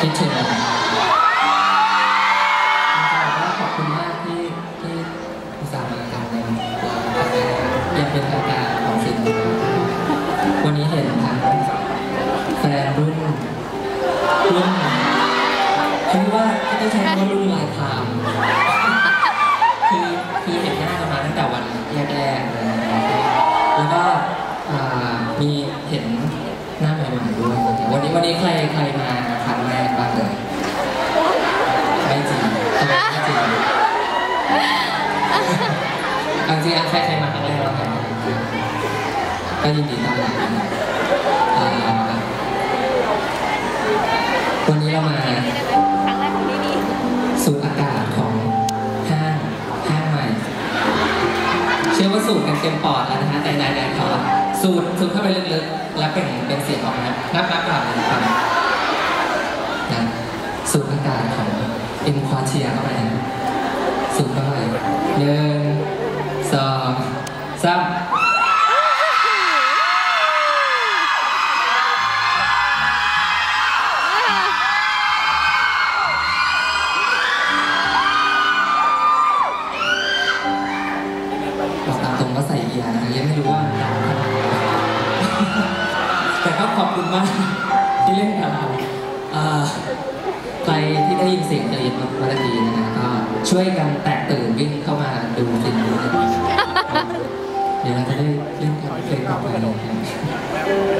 คิดถึงนะครับขอบคุณมากที่ที่อุตส่าห์มาทำในยังเป็นทางการของสินวันนี้เห็นทางแฟนรุ่นรุ่นเขาเรีกว่าที่ใช้คำว่ารุ่นลายทามคือคือเห็นหน้ากันมาตั้งแต่วันแรกๆเลยแล้วก็มีเห็นหน้าใหม่ๆด้วยวันนี้วันนี้ใครใครมา เอาจริงอะใครใครมาครั้งแรกแล้วกันก็ยินดีต้อนรับนะครับอ่าวันนี้เรามาครั้งแรกของที่นี่สูดอากาศของห้างห้างใหม่ เชื่อว่าสูดกันเต็มปอดแล้วนะฮะแต่ไหนๆขอสูดสูดเข้าไปลึกๆแล้วเป็นเป็นเสียงออกมานับนับก่อนเลยครับนะสูดอากาศของอินควาเทียเข้าไปนะ สูดเข้าไปหนึ่งสองสามบอกตามตรงว่าใส่เอียร์นะยังไม่รู้ว่ามันดังขนาดไหนแต่ก็ขอบคุณมากที่เล่นกับเราอ่า ที่ได้ยินเสียงกรีดเมื่อกี้นะฮะก็ช่วยกันแตกตื่นวิ่งเข้ามาดูสิ่งนี้เดี๋ยวเราจะได้เล่นกับเพลงต่อไปนะครับ